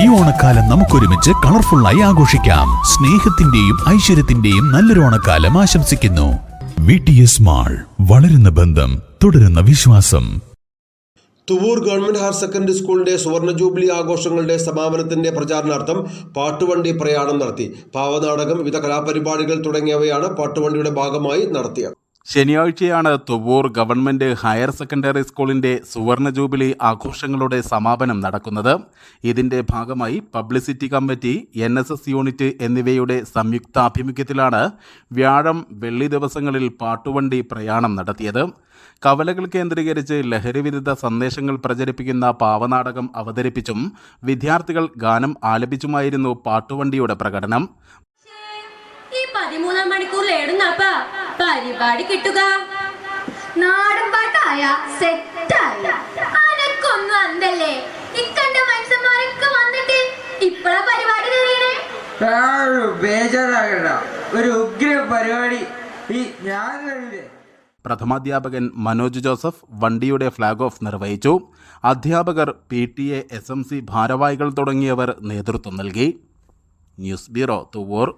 ഈ ഓണക്കാലം നമുക്കൊരുമിച്ച് കളർഫുള്ളായി ആഘോഷിക്കാം. സ്നേഹത്തിന്റെയും ഐശ്വര്യത്തിന്റെയും നല്ലൊരു ഓണക്കാലം ആശംസിക്കുന്നു. വി ടി എസ് മാൾ വളരുന്ന ബന്ധം തുടരുന്ന വിശ്വാസം. തുവൂർ ഗവൺമെന്റ് ഹയർ സെക്കൻഡറി സ്കൂളിന്റെ സുവർണ ജൂബിലി ആഘോഷങ്ങളുടെ സമാപനത്തിന്റെ പ്രചാരണാർത്ഥം പാട്ടുവണ്ടി പ്രയാണം നടത്തി. പാവനാടകം വിവിധ കലാപരിപാടികൾ തുടങ്ങിയവയാണ് പാട്ടുവണ്ടിയുടെ ഭാഗമായി നടത്തിയത്. ശനിയാഴ്ചയാണ് തുവൂർ ഗവൺമെന്റ് ഹയർ സെക്കൻഡറി സ്കൂളിന്റെ സുവർണ ജൂബിലി ആഘോഷങ്ങളുടെ സമാപനം നടക്കുന്നത്. ഇതിന്റെ ഭാഗമായി publicity committee N S S unit എന്നിവയുടെ സംയുക്താഭിമുഖ്യത്തിലാണ് വ്യാഴം വെള്ളി ദിവസങ്ങളിൽ പാട്ടുവണ്ടി പ്രയാണം നടത്തിയത്. കവലകൾ കേന്ദ്രീകരിച്ച് ലഹരിവിരുദ്ധ സന്ദേശങ്ങൾ പ്രചരിപ്പിക്കുന്ന പാവനാടകം അവതരിപ്പിച്ചും വിദ്യാർത്ഥികൾ ഗാനം ആലപിച്ചുമായിരുന്നു പാട്ടുവണ്ടിയുടെ പ്രകടനം. ഈ പതിമൂന്നാം മണിക്കൂറിൽ എവിടുന്നപ്പാ? പരിപാടി കിട്ടുക. നാടൻ പാട്ടായ സെറ്റായി അനക്കൊന്നും അന്തല്ലേ? ഇക്കണ്ട മനുഷ്യന്മാരൊക്കെ വന്നിട്ട് ഇപ്പഴാ പരിപാടി തെളിയണേ ഒരു ബേജാറാകണ്ട. ഒരു ഉഗ്ര പരിപാടി. ഈ ഞാൻ കഴിയില്ലേ പ്രഥമാധ്യാപകൻ മനോജ് ജോസഫ് വണ്ടിയുടെ ഫ്ലാഗ് ഓഫ് നിർവഹിച്ചു. അധ്യാപകർ P T A S M C ഭാരവാഹികൾ തുടങ്ങിയവർ നേതൃത്വം നൽകി. News bureau Thuvvur.